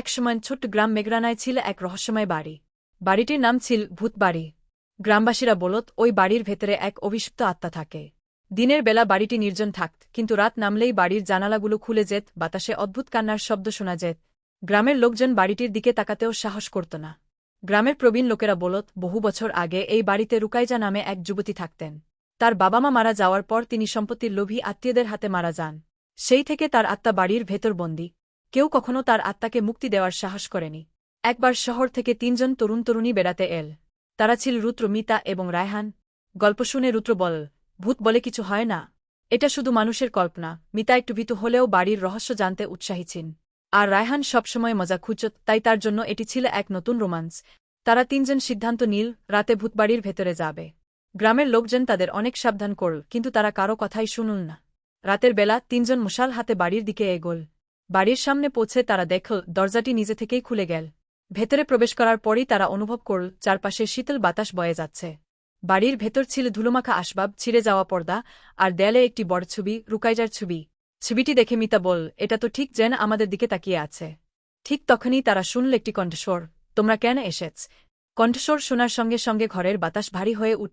এক সময় ছোট্ট গ্রাম মেঘরানায় ছিল এক রহস্যময় বাড়ি। বাড়িটির নাম ছিল ভূতবাড়ি। গ্রামবাসীরা বলত, ওই বাড়ির ভেতরে এক অভিষিপ্ত আত্মা থাকে। দিনের বেলা বাড়িটি নির্জন থাকত, কিন্তু রাত নামলেই বাড়ির জানালাগুলো খুলে যেত, বাতাসে অদ্ভুত কান্নার শব্দ শোনা যেত। গ্রামের লোকজন বাড়িটির দিকে তাকাতেও সাহস করত না। গ্রামের প্রবীণ লোকেরা বলত, বহু বছর আগে এই বাড়িতে রুকাইজা নামে এক যুবতী থাকতেন। তার বাবা মা মারা যাওয়ার পর তিনি সম্পত্তির লোভী আত্মীয়দের হাতে মারা যান। সেই থেকে তার আত্মা বাড়ির ভেতর বন্দী। কেউ কখনো তার আত্মাকে মুক্তি দেওয়ার সাহস করেনি। একবার শহর থেকে তিনজন তরুণ তরুণী বেড়াতে এল। তারা ছিল রুদ্র মিতা এবং রায়হান। গল্প শুনে রুদ্র বল, ভূত বলে কিছু হয় না। এটা শুধু মানুষের কল্পনা। মিতা একটু ভীতু হলেও বাড়ির রহস্য জানতে উৎসাহী ছিলেন। আর রায়হান সবসময় মজা খুঁজত, তাই তার জন্য এটি ছিল এক নতুন রোমান্স। তারা তিনজন সিদ্ধান্ত নীল, রাতে ভূতবাড়ির ভেতরে যাবে। গ্রামের লোকজন তাদের অনেক সাবধান করল, কিন্তু তারা কারও কথাই শুনুল না। রাতের বেলা তিনজন মশাল হাতে বাড়ির দিকে এগোল। বাড়ির সামনে পৌঁছে তারা দেখল, দরজাটি নিজে থেকেই খুলে গেল। ভেতরে প্রবেশ করার পরই তারা অনুভব করল, চারপাশে শীতল বাতাস বয়ে যাচ্ছে। বাড়ির ভেতর ছিল ধুলোমাখা আসবাব, ছিঁড়ে যাওয়া পর্দা, আর দেয়ালে একটি বড় ছবি, রুকাইজার ছবি। ছবিটি দেখে মিতা বল এটা তো ঠিক যেন আমাদের দিকে তাকিয়ে আছে। ঠিক তখনই তারা শুনল একটি কণ্ঠস্বর, তোমরা কেন এসেছ? কণ্ঠস্বর শোনার সঙ্গে সঙ্গে ঘরের বাতাস ভারী হয়ে উঠ,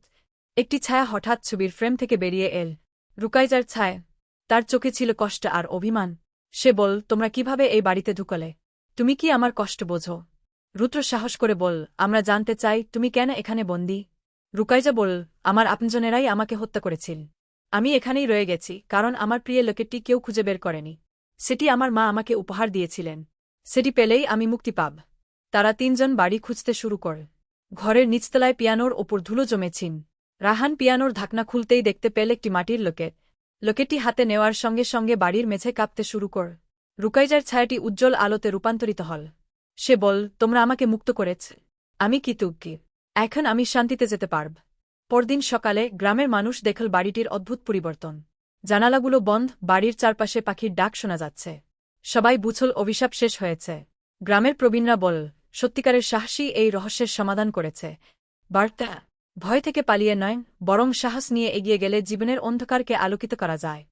একটি ছায়া হঠাৎ ছবির ফ্রেম থেকে বেরিয়ে এল। রুকাইজার ছায়, তার চোখে ছিল কষ্ট আর অভিমান। সে বল, তোমরা কীভাবে এই বাড়িতে ঢুকলে? তুমি কি আমার কষ্ট বোঝো? রুদ্র সাহস করে বল, আমরা জানতে চাই, তুমি কেন এখানে বন্দী? রুকাইজা বল, আমার আপনজনেরাই আমাকে হত্যা করেছিল। আমি এখানেই রয়ে গেছি, কারণ আমার প্রিয় লোকেরটি কেউ খুঁজে বের করেনি। সেটি আমার মা আমাকে উপহার দিয়েছিলেন। সেটি পেলেই আমি মুক্তি পাব। তারা তিনজন বাড়ি খুঁজতে শুরু কর। ঘরের নিচতলায় পিয়ানোর ওপর ধুলো জমেছিন রাহান পিয়ানোর ঢাকনা খুলতেই দেখতে পেল একটি মাটির লোকেট লোকেটি হাতে নেওয়ার সঙ্গে সঙ্গে বাড়ির মেঝে কাঁপতে শুরু কর। রুকাইজার ছায়াটি উজ্জ্বল আলোতে রূপান্তরিত হল। সে বল তোমরা আমাকে মুক্ত করেছ। আমি কৃতজ্ঞ। এখন আমি শান্তিতে যেতে পারব। পরদিন সকালে গ্রামের মানুষ দেখল বাড়িটির অদ্ভুত পরিবর্তন। জানালাগুলো বন্ধ, বাড়ির চারপাশে পাখির ডাক শোনা যাচ্ছে। সবাই বুছল অভিশাপ শেষ হয়েছে। গ্রামের প্রবীণরা বল সত্যিকারের সাহসী এই রহস্যের সমাধান করেছে। বার্তা ভয় থেকে পালিয়ে নয় বরং সাহস নিয়ে এগিয়ে গেলে জীবনের অন্ধকারকে আলোকিত করা যায়।